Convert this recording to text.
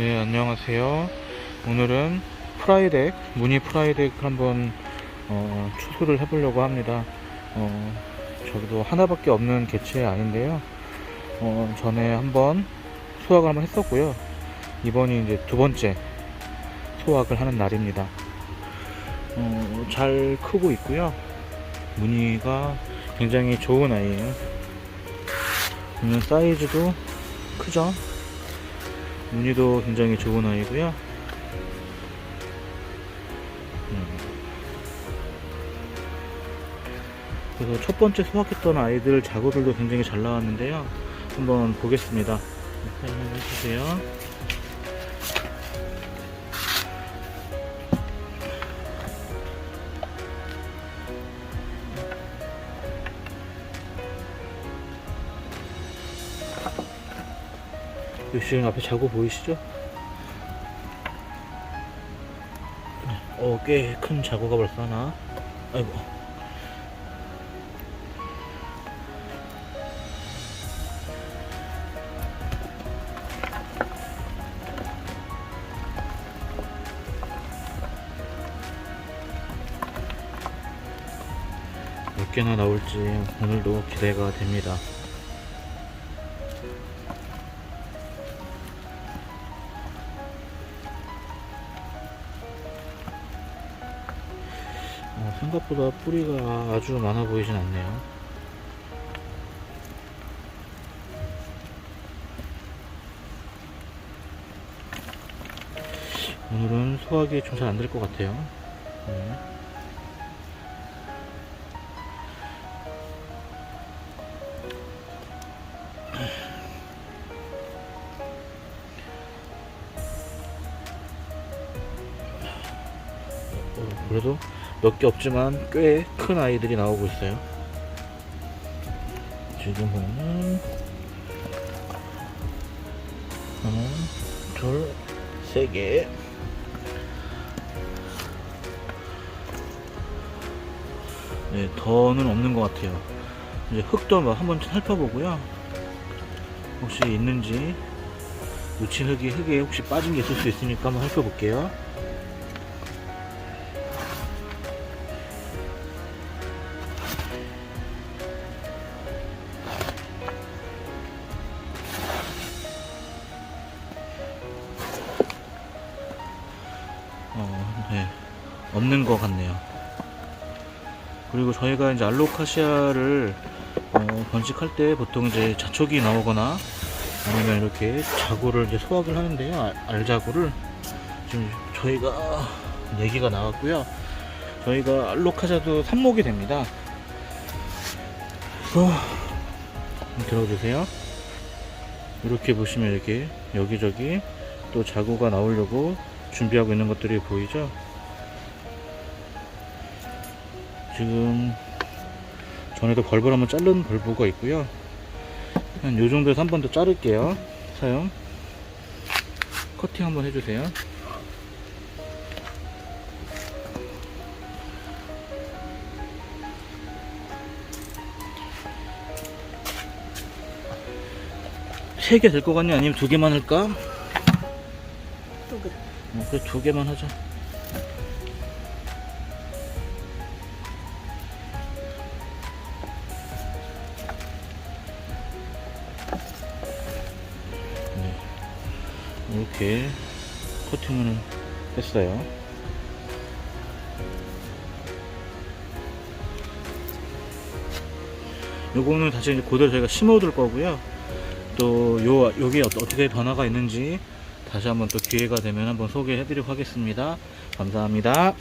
네, 안녕하세요. 오늘은 프라이덱, 무늬 프라이덱 한번 어, 추수를 해보려고 합니다. 어, 저기도 하나밖에 없는 개체 아닌데요. 어, 전에 한번 수확을 한번 했었고요. 이번이 이제 두 번째 수확을 하는 날입니다. 어, 잘 크고 있고요. 무늬가 굉장히 좋은 아이예요. 보면 사이즈도 크죠? 무늬도 굉장히 좋은 아이고요. 음. 그래서 첫 번째 수확했던 아이들 자구들도 굉장히 잘 나왔는데요. 한번 보겠습니다. 네, 설명해 주세요. 지금 앞에 자구 보이시죠? 어, 꽤 큰 자구가 벌써 하나. 아이고. 몇 개나 나올지 오늘도 기대가 됩니다. 생각보다 뿌리가 아주 많아 보이진 않네요. 오늘은 소화기 좀 잘 안 될 것 같아요. 네. 어, 그래도 몇 개 없지만 꽤 큰 아이들이 나오고 있어요. 지금 보면 하나, 둘, 세 개. 네, 더는 없는 것 같아요. 이제 흙도 뭐 한번 살펴보고요. 혹시 있는지 놓친 흙이 흙에 혹시 빠진 게 있을 수 있으니까 한번 살펴볼게요. 네. 없는 것 같네요. 그리고 저희가 이제 알로카시아를 어, 번식할 때 보통 이제 자촉이 나오거나 아니면 이렇게 자구를 이제 소화를 하는데요. 알, 알자구를 지금 저희가 4개가 나왔고요. 저희가 알로카시아도 삽목이 됩니다. 한번 들어주세요. 이렇게 보시면 이렇게 여기저기 또 자구가 나오려고 준비하고 있는 것들이 보이죠? 지금 전에도 벌벌 한번 자른 벌보가 있고요. 한 요 정도에서 한 번 더 자를게요. 사용. 커팅 한번 해주세요. 세 개 될 것 같니? 아니면 두 개만 할까? 어, 그래 두 개만 하자. 네. 이렇게 코팅을 했어요. 요거는 다시 이제 그대로 저희가 심어둘 거고요. 또요 여기 어떻게 변화가 있는지 다시 한번 또 기회가 되면 한번 소개해드리도록 하겠습니다. 감사합니다.